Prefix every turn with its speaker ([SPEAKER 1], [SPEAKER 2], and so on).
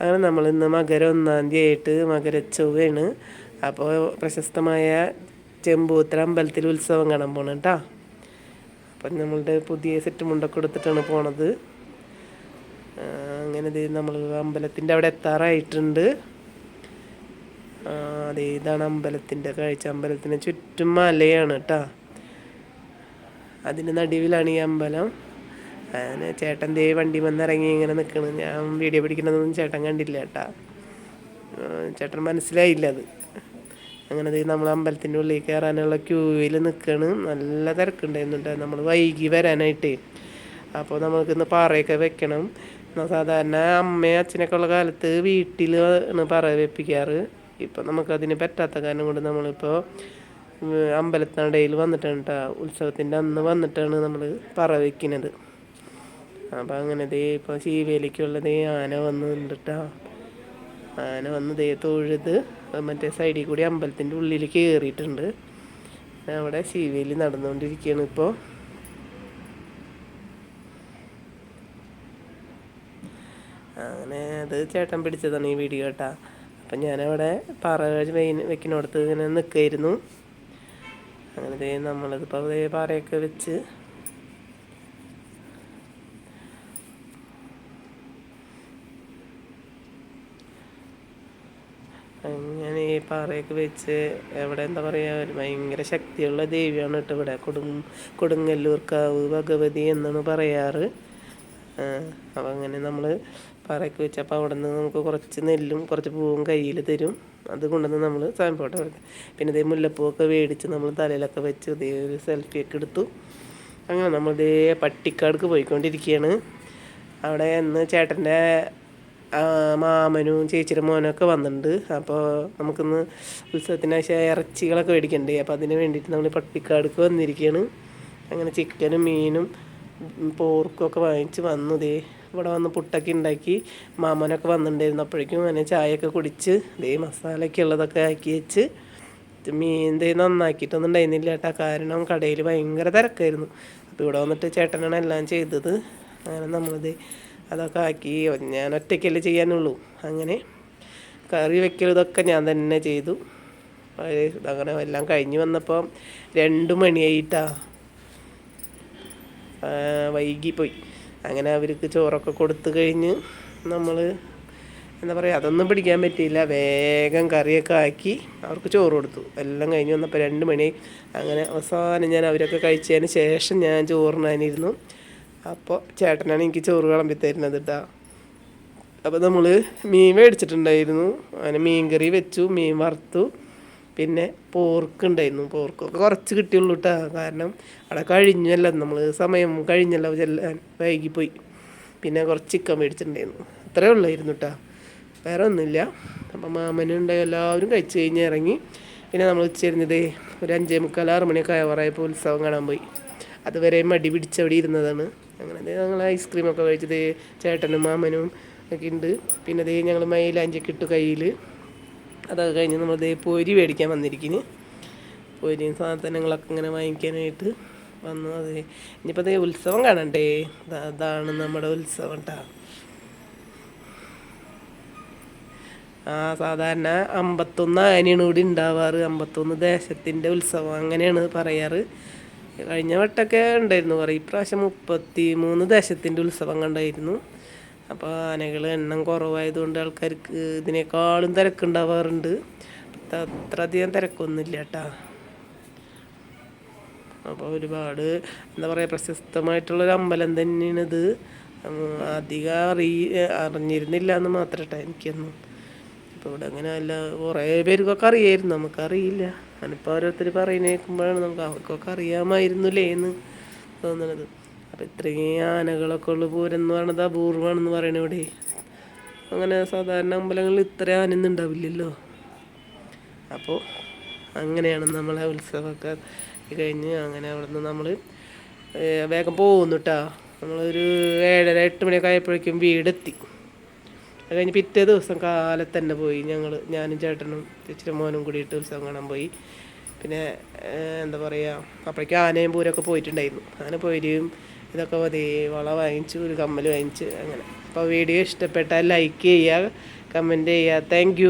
[SPEAKER 1] അങ്ങനെ നമ്മൾ ഇന്ന് മകര ഒന്നാം തീയതി ആയിട്ട് മകരച്ചൊവ്വയാണ് അപ്പോൾ പ്രശസ്തമായ ചെമ്പൂത്ര അമ്പലത്തിൽ ഉത്സവം കാണാൻ പോകണം കേട്ടോ അപ്പം നമ്മളുടെ പുതിയ സെറ്റ് മുണ്ടൊക്കെ എടുത്തിട്ടാണ് പോണത്. അങ്ങനെ ഇത് നമ്മൾ അമ്പലത്തിന്റെ അവിടെ എത്താറായിട്ടുണ്ട്. അതെ ഇതാണ് അമ്പലത്തിന്റെ കാഴ്ച. അമ്പലത്തിന് ചുറ്റും മലയാണ് കേട്ടോ അതിന്റെ നടുവിലാണ് ഈ അമ്പലം. അങ്ങനെ ചേട്ടൻ ദേ വണ്ടി വന്നിറങ്ങി ഇങ്ങനെ നിൽക്കണ് ഞാൻ വീഡിയോ പിടിക്കണതൊന്നും ചേട്ടൻ കണ്ടില്ല കേട്ടാ. ചേട്ടൻ മനസ്സിലായില്ല അത്. അങ്ങനെ ദേ നമ്മൾ അമ്പലത്തിന്റെ ഉള്ളിൽ കയറാനുള്ള ക്യൂവിൽ നിൽക്കണ് നല്ല തിരക്കുണ്ടായിരുന്നുണ്ട് നമ്മൾ വൈകി വരാനായിട്ട്. അപ്പോൾ നമുക്കിന്ന് പാറയൊക്കെ വെക്കണം. സാധാരണ അമ്മയും അച്ഛനൊക്കെ ഉള്ള കാലത്ത് വീട്ടിൽ പറ വെപ്പിക്കാറ്. ഇപ്പം നമുക്കതിന് പറ്റാത്ത കാരണം കൊണ്ട് നമ്മളിപ്പോൾ അമ്പലത്തിനടയിൽ വന്നിട്ടാണ് കേട്ടോ ഉത്സവത്തിന്റെ അന്ന് വന്നിട്ടാണ് നമ്മൾ പറ വെക്കുന്നത്. അപ്പം അങ്ങനെ ദേ ഇപ്പോൾ ദേ ആന വന്നിട്ടുണ്ട് കേട്ടോ ആന വന്ന് ദേ തൊഴുത് മറ്റേ സൈഡിൽ കൂടി അമ്പലത്തിന്റെ ഉള്ളിൽ കയറിയിട്ടുണ്ട് അവിടെ ശീവേലി നടന്നുകൊണ്ടിരിക്കുകയാണ് ഇപ്പോൾ അങ്ങനെ അത് ചേട്ടൻ പിടിച്ചതാണ് ഈ വീഡിയോ കേട്ടാ. അപ്പം ഞാനവിടെ പറ വെയിൻ വെക്കിനോടത്ത് ഇങ്ങനെ നിൽക്കായിരുന്നു. അങ്ങനെ നമ്മളിതിപ്പോൾ ദേ പാറയൊക്കെ വെച്ച് അങ്ങനെ ഈ പാറയൊക്കെ വെച്ച് എവിടെ എന്താ പറയുക ഒരു ഭയങ്കര ശക്തിയുള്ള ദേവിയാണ് കേട്ടോ ഇവിടെ. കൊടുങ് കൊടുങ്ങല്ലൂർക്കാവ് ഭഗവതി എന്നാണ് പറയാറ്. അപ്പം അങ്ങനെ നമ്മൾ പാറയൊക്കെ വെച്ച് അപ്പോൾ അവിടെ നിന്ന് നമുക്ക് കുറച്ച് നെല്ലും കുറച്ച് പൂവും കയ്യിൽ തരും. അത് കൊണ്ടുവന്ന് നമ്മൾ സാമ്പോട്ട് പിന്നെ ഇതേ മുല്ലപ്പൂവൊക്കെ മേടിച്ച് നമ്മൾ തലയിലൊക്കെ വെച്ച് ഇതേ ഒരു സെൽഫിയൊക്കെ എടുത്തു. അങ്ങനെ നമ്മൾ ഇതേ പട്ടിക്കാടുക്ക് പോയിക്കൊണ്ടിരിക്കുകയാണ് അവിടെ ഇന്ന് ചേട്ടന്റെ മാമനും ചേച്ചിയുടെ മോനൊക്കെ വന്നിട്ടുണ്ട്. അപ്പോൾ നമുക്കിന്ന് ഉത്സവത്തിന് ആവശ്യം ഇറച്ചികളൊക്കെ മേടിക്കണ്ടേ? അപ്പോൾ അതിന് വേണ്ടിയിട്ട് നമ്മൾ പട്ടിക്കാടക്ക് വന്നിരിക്കുകയാണ് അങ്ങനെ ചിക്കനും മീനും പോർക്കൊക്കെ വാങ്ങിച്ച് വന്നു. ദേ ഇവിടെ വന്ന് പുട്ടൊക്കെ ഉണ്ടാക്കി മാമനൊക്കെ വന്നിട്ടുണ്ടായിരുന്നു. അപ്പോഴേക്കും അങ്ങനെ ചായയൊക്കെ കുടിച്ച് ദേ മസാലയൊക്കെ ഉള്ളതൊക്കെ ആക്കി വെച്ച് മീന്റെ നന്നാക്കിയിട്ടൊന്നും ഉണ്ടായിരുന്നില്ല കേട്ടോ. കാരണം കടയിൽ ഭയങ്കര തിരക്കായിരുന്നു. അപ്പോൾ ഇവിടെ വന്നിട്ട് ചേട്ടനാണ് എല്ലാം ചെയ്തത്. അങ്ങനെ നമ്മളിത് അതൊക്കെ ആക്കി. ഞാൻ ഒറ്റയ്ക്കല്ലേ ചെയ്യാനുള്ളൂ. അങ്ങനെ കറി വെക്കൽ ഇതൊക്കെ ഞാൻ തന്നെ ചെയ്തു. അങ്ങനെ എല്ലാം കഴിഞ്ഞ് വന്നപ്പോൾ രണ്ട് മണിയായിട്ടാ വൈകിപ്പോയി. അങ്ങനെ അവർക്ക് ചോറൊക്കെ കൊടുത്തു കഴിഞ്ഞ് നമ്മൾ എന്താ പറയുക അതൊന്നും പിടിക്കാൻ പറ്റിയില്ല. വേഗം കറിയൊക്കെ ആക്കി അവർക്ക് ചോറ് കൊടുത്തു. എല്ലാം കഴിഞ്ഞ് വന്നപ്പോൾ രണ്ട് മണി. അങ്ങനെ അവസാനം ഞാൻ അവരൊക്കെ കഴിച്ചതിന് ശേഷം ഞാൻ ചോറിനാനിരുന്നു അപ്പോൾ ചേട്ടനാണ് എനിക്ക് ചോറ് വിളമ്പി തരുന്നത് കേട്ടോ അപ്പോൾ നമ്മൾ മീൻ മേടിച്ചിട്ടുണ്ടായിരുന്നു. അങ്ങനെ മീൻ കറി വെച്ചു മീൻ വറുത്തു. പിന്നെ പോർക്ക് ഉണ്ടായിരുന്നു പോർക്കൊക്കെ കുറച്ച് കിട്ടിയുള്ളൂ കേട്ടോ കാരണം അവിടെ കഴിഞ്ഞല്ലോ നമ്മൾ സമയം കഴിഞ്ഞല്ലോ ചെല്ലാൻ വൈകിപ്പോയി. പിന്നെ കുറച്ച് ചിക്കൻ മേടിച്ചിട്ടുണ്ടായിരുന്നു. അത്രേ ഉള്ളായിരുന്നു കേട്ടോ വേറെ ഒന്നുമില്ല. അപ്പം മാമനുണ്ടായി എല്ലാവരും കഴിച്ച് കഴിഞ്ഞ് ഇറങ്ങി. പിന്നെ നമ്മൾ ഉച്ചയിരുന്നത് ഒരു അഞ്ചേ മുക്കാൽ ആറ് മണിയൊക്കെ ആയവറായപ്പോൾ ഉത്സവം കാണാൻ പോയി. അതുവരെ മടി പിടിച്ചവിടെ ഇരുന്നതാണ്. അങ്ങനെ ഞങ്ങൾ ഐസ്ക്രീമൊക്കെ കഴിച്ചത് ചേട്ടനും മാമനും ഒക്കെ ഉണ്ട് പിന്നെ ദേ ഞങ്ങൾ മൈലാഞ്ചൊക്കെ ഇട്ടു കയ്യിൽ അതൊക്കെ കഴിഞ്ഞ് നമ്മൾ ദേ പൊരി മേടിക്കാൻ വന്നിരിക്കുന്നു പൊരിയും സാധനങ്ങളൊക്കെ ഇങ്ങനെ വാങ്ങിക്കാനായിട്ട് വന്നു. അതെ ഇനിയിപ്പോൾ ദേ ഉത്സവം കാണണ്ടേ? അതാണ് നമ്മുടെ ഉത്സവം കേട്ടോ ആ സാധാരണ അമ്പത്തൊന്ന് ആനയാണ് ഇവിടെ ഉണ്ടാവാറ് അമ്പത്തൊന്ന് ദേശത്തിന്റെ ഉത്സവം അങ്ങനെയാണ് പറയാറ്. കഴിഞ്ഞ വട്ടമൊക്കെ ഉണ്ടായിരുന്നു കുറേ. ഇപ്രാവശ്യം മുപ്പത്തി മൂന്ന് ദേശത്തിന്റെ ഉത്സവം കണ്ടായിരുന്നു. അപ്പോൾ ആനകൾ എണ്ണം കുറവായതുകൊണ്ട് ആൾക്കാർക്ക് ഇതിനേക്കാളും തിരക്കുണ്ടാവാറുണ്ട്. അത്ര അധികം തിരക്കൊന്നുമില്ല കേട്ടാ. അപ്പോൾ ഒരുപാട് എന്താ പറയുക പ്രശസ്തമായിട്ടുള്ളൊരു അമ്പലം തന്നെയാണിത്. അധികം അറി അറിഞ്ഞിരുന്നില്ല എന്ന് മാത്രം കേട്ടോ എനിക്കൊന്നും. അപ്പോൾ ഇവിടെ അങ്ങനെ അല്ല കുറേ പേർക്കൊക്കെ അറിയായിരുന്നു. നമുക്കറിയില്ല. ഞാനിപ്പോൾ ഓരോരുത്തർ പറയുന്ന കേൾക്കുമ്പോഴാണ് നമുക്ക് അവർക്കൊക്കെ അറിയാമായിരുന്നില്ലേ എന്ന് തോന്നണത്. അപ്പോൾ ഇത്രയും ആനകളൊക്കെ ഉള്ള പൂരം എന്ന് പറയുന്നത് അപൂർവമാണെന്ന് പറയണ ഇവിടെ. അങ്ങനെ സാധാരണ അമ്പലങ്ങളിൽ ഇത്ര ആനന്ദം ഉണ്ടാവില്ലല്ലോ. അപ്പോൾ അങ്ങനെയാണ് നമ്മളെ ഉത്സവമൊക്കെ കഴിഞ്ഞ് അങ്ങനെ അവിടെ നിന്ന് നമ്മൾ വേഗം പോകുന്നു കേട്ടോ നമ്മളൊരു ഏഴര എട്ട് മണിയൊക്കെ ആയപ്പോഴേക്കും വീടെത്തി. അത് കഴിഞ്ഞ് പിറ്റേ ദിവസം കാലത്ത് തന്നെ പോയി ഞങ്ങൾ ഞാനും ചേട്ടനും ചേച്ചിയുടെ മോനും കൂടിയിട്ട് ഉത്സവം കാണാൻ പോയി. പിന്നെ എന്താ പറയുക അപ്പോഴേക്കും ആനയും പൂരമൊക്കെ പോയിട്ടുണ്ടായിരുന്നു. ആന പോയിരിയും ഇതൊക്കെ മതി വള വാങ്ങിച്ചു ഒരു കമ്മൽ വാങ്ങിച്ച് അങ്ങനെ. അപ്പോൾ വീഡിയോ ഇഷ്ടപ്പെട്ടാൽ ലൈക്ക് ചെയ്യുക കമന്റ് ചെയ്യുക. താങ്ക്